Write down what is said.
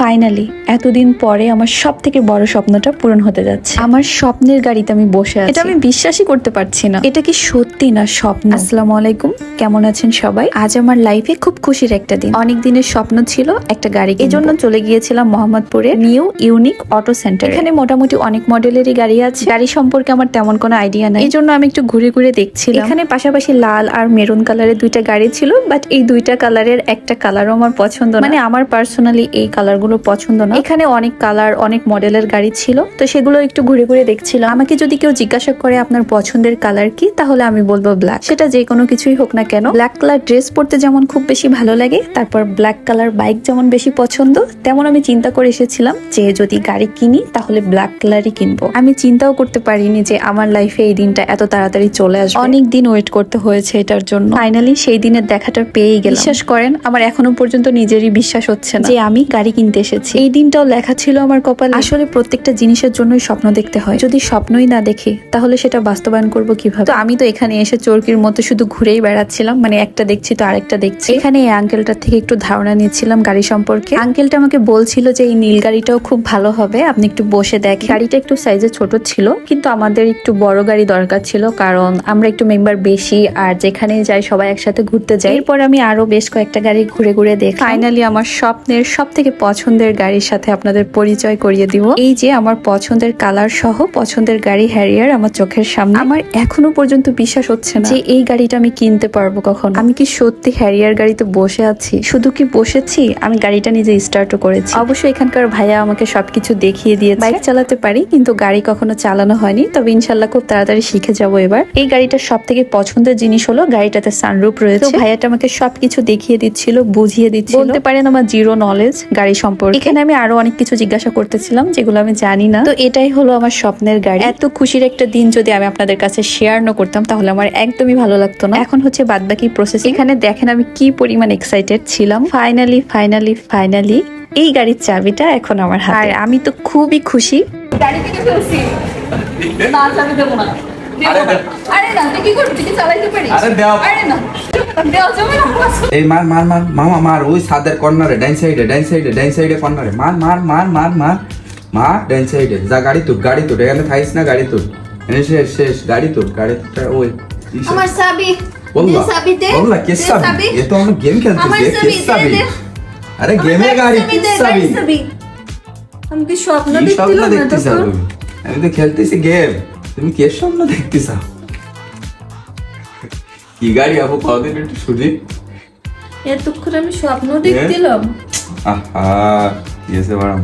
Finally এতদিন পরে আমার সব থেকে বড় স্বপ্নটা পূরণ হতে যাচ্ছে। আমার স্বপ্নের গাড়িতে আমি বসে আছি। এটা আমি বিশ্বাসই করতে পারছি না। এটা কি সত্যি না স্বপ্ন? আসসালামু আলাইকুম কেমন আছেন সবাই? আজ আমার লাইফে খুব খুশির একটা দিন। অনেক দিনের স্বপ্ন ছিল একটা গাড়ি এই জন্য চলে গিয়েছিলাম মোহাম্মদপুরে নিউ ইউনিক অটো সেন্টার এখানে মোটামুটি অনেক মডেলেরই গাড়ি আছে। গাড়ি সম্পর্কে আমার তেমন কোনো আইডিয়া নাই। এই জন্য আমি একটু ঘুরে ঘুরে দেখছিলাম। এখানে পাশাপাশি লাল আর মেরুন কালারের দুইটা গাড়ি ছিল বাট এই দুইটা কালারের একটা কালারও আমার পছন্দ মানে আমার পার্সোনালি এই কালারগুলো পছন্দ না। এখানে অনেক কালার, অনেক মডেলের গাড়ি ছিল। তো সেগুলো একটু ঘুরে ঘুরে দেখছিলাম। আমাকে যদি কেউ জিজ্ঞাসা করে আপনার পছন্দের কালার কি, তাহলে আমি বলব ব্ল্যাক সেটা যে কোনো কিছুই হোক না কেন ব্ল্যাক কালার ড্রেস পরতে যেমন খুব বেশি ভালো লাগে, তারপর ব্ল্যাক কালার বাইক যেমন বেশি পছন্দ, তেমন আমি চিন্তা করে এসেছিলাম যে যদি গাড়ি কিনি, তাহলে ব্ল্যাক কালারই কিনবো। আমি চিন্তাও করতে পারিনি যে আমার লাইফে এই দিনটা এত তাড়াতাড়ি চলে আসবে। অনেক দিন ওয়েট করতে হয়েছে এটার জন্য। ফাইনালি সেই দিনের দেখাটা পেয়েই গেলাম। বিশ্বাস করেন, আমার এখনও পর্যন্ত নিজেরই বিশ্বাস হচ্ছে না যে আমি গাড়ি কিনতে এসেছি। এই দিনটাও লেখা ছিল আমার কপালে। আসলে প্রত্যেকটা জিনিসের জন্যই স্বপ্ন দেখতে হয়। যদি স্বপ্নই না দেখি, তাহলে সেটা বাস্তবায়ন করব কীভাবে? তো আমি তো এখানে এসে চরকির মতো শুধু ঘুরেই বেড়াচ্ছিলাম মানে একটা দেখছি তো আরেকটা দেখছি। এখানে এই আঙ্কেলটার থেকে একটু ধারণা নিচ্ছিলাম গাড়ি সম্পর্কে। আঙ্কেলটা আমাকে বলছিল যে এই নীল গাড়িটাও খুব ভালো হবে, আপনি একটু বসে দেখেন। গাড়িটা একটু সাইজে ছোট ছিল, কিন্তু আমাদের একটু বড় গাড়ি দরকার ছিল, কারণ আমরা একটু মেম্বার বেশি, আর যেখানে যাই সবাই একসাথে ঘুরতে যাই। এরপর আমি আরও বেশ কয়েকটা গাড়ি ঘুরে ঘুরে দেখ ফাইনালি আমার স্বপ্নের সব থেকে পছন্দের গাড়ির সাথে আপনাদের পরিচয় করিয়ে দিব। এই যে আমার পছন্দের কালার সহ পছন্দের গাড়ি হ্যারিয়ার আমার চোখের সামনে। আমার এখনও পর্যন্ত বিশ্বাস হচ্ছে না যে এই গাড়িটা আমি কিনতে পারব কখন। আমি কি সত্যি হ্যারিয়ার গাড়িতে বসে আছি? শুধু কি বসেছি? আমি গাড়িটা নিজে স্টার্টও করেছি। অবশ্যই এখানকার ভাইয়া আমাকে সবকিছু দেখিয়ে দিয়ে বাইক চালাতে পারি, কিন্তু গাড়ি কখনো চালানো হয়নি। তবে ইনশাল্লাহ খুব তাড়াতাড়ি শিখে যাব এবার। এই গাড়িটার সব থেকে পছন্দের জিনিস হলো গাড়িটাতে সানরুপ রয়েছে। ভাইয়াটা আমাকে সবকিছু দেখিয়ে দিচ্ছিল, বুঝিয়ে দিচ্ছিল। বলতে পারেন আমার জিরো নলেজ গাড়ি সম্পর্কে। এখানে আমি আরও অনেক কিছু জিজ্ঞাসা করতেছিলাম যেগুলো আমি জানি না। তো এটাই হলো আমার স্বপ্নের গাড়ি। এত খুশির একটা দিন যদি আমি আপনাদের কাছে শেয়ার না করতাম তাহলে আমার একদমই ভালো লাগতো না। এখন হচ্ছে বাদবাকি প্রসেস এখানে দেখেন আমি কি পরিমাণ এক্সাইটেড ছিলাম। ফাইনালি ফাইনালি ফাইনালি এই গাড়ির চাবিটা এখন আমার হাতে। আর আমি তো খুবই খুশি। গাড়ি থেকে ফেলছি। না চাবি দেবো না। এই মার মার মার মামা মার ওই সাদের কর্নারে ডাইন সাইডে ডাইন সাইডে ডাইন সাইডে কর্নারে। মার মার মার মার মার। মার ডাইন সাইডে। যা গাড়ি গাড়ি তুল এখানে খাইস না গাড়ি এনে শেষ শেষ গাড়ি গাড়ি ওই। আমার বললা কে সাবি এ তো আমরা গেম খেলতেছি কে সাবি আরে গেমে গাড়ি চাবি। সাবি চাবি। আমি কি স্বপ্ন দেখছিলাম না দেখতেছ আমি? তো খেলতেছি গেম তুমি কে স্বপ্ন দেখতে চাও কি গাড়ি আপু কদিন একটু শুধু এতক্ষণ আমি স্বপ্ন দেখছিলাম। আহা ইয়েছে বাড়াম